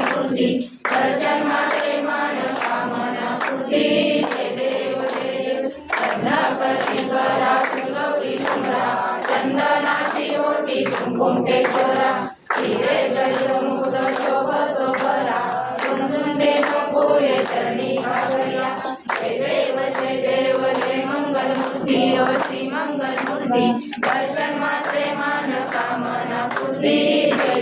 स्फूर्ती दर्शन माझे मान कामना देव जय देव करा गौरी चंदनाची ओटी कुंकुम हिरे जडित मुकुट शोभतो बरा झुंझुन दे चरणी कागरिया देव जय मूर्ती ओ श्री मूर्ती दर्शन मात्रे मान कामना स्फूर्ती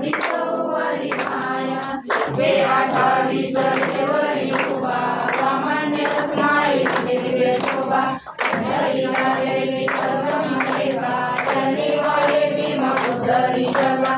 कधी सौवारी माया वे आठावी सरेवरी उभा सामान्य माई दिवे शोभा पंढरी वाले सर्व मलेका चंडी वाले भीमा उदरी जगा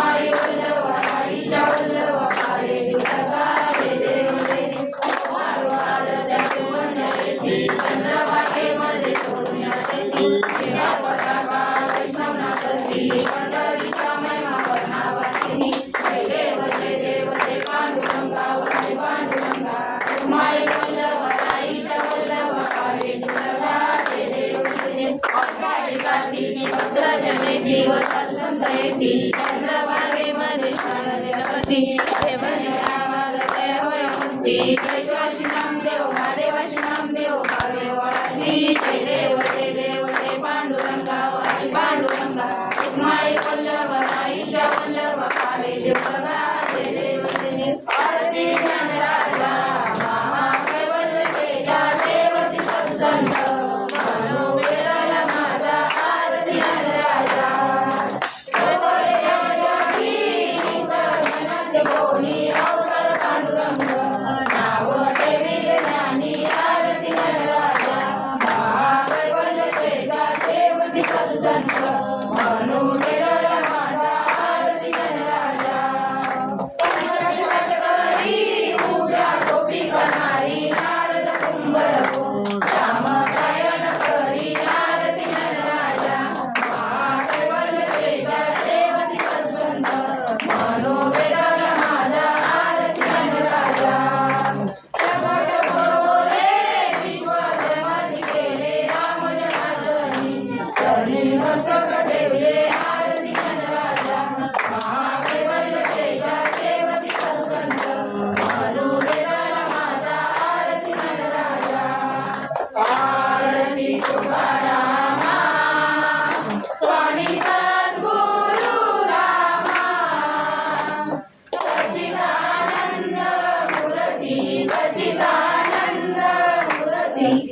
bye. મુક્તિ દેવની રામ રતે હોય મુક્તિ Thank you.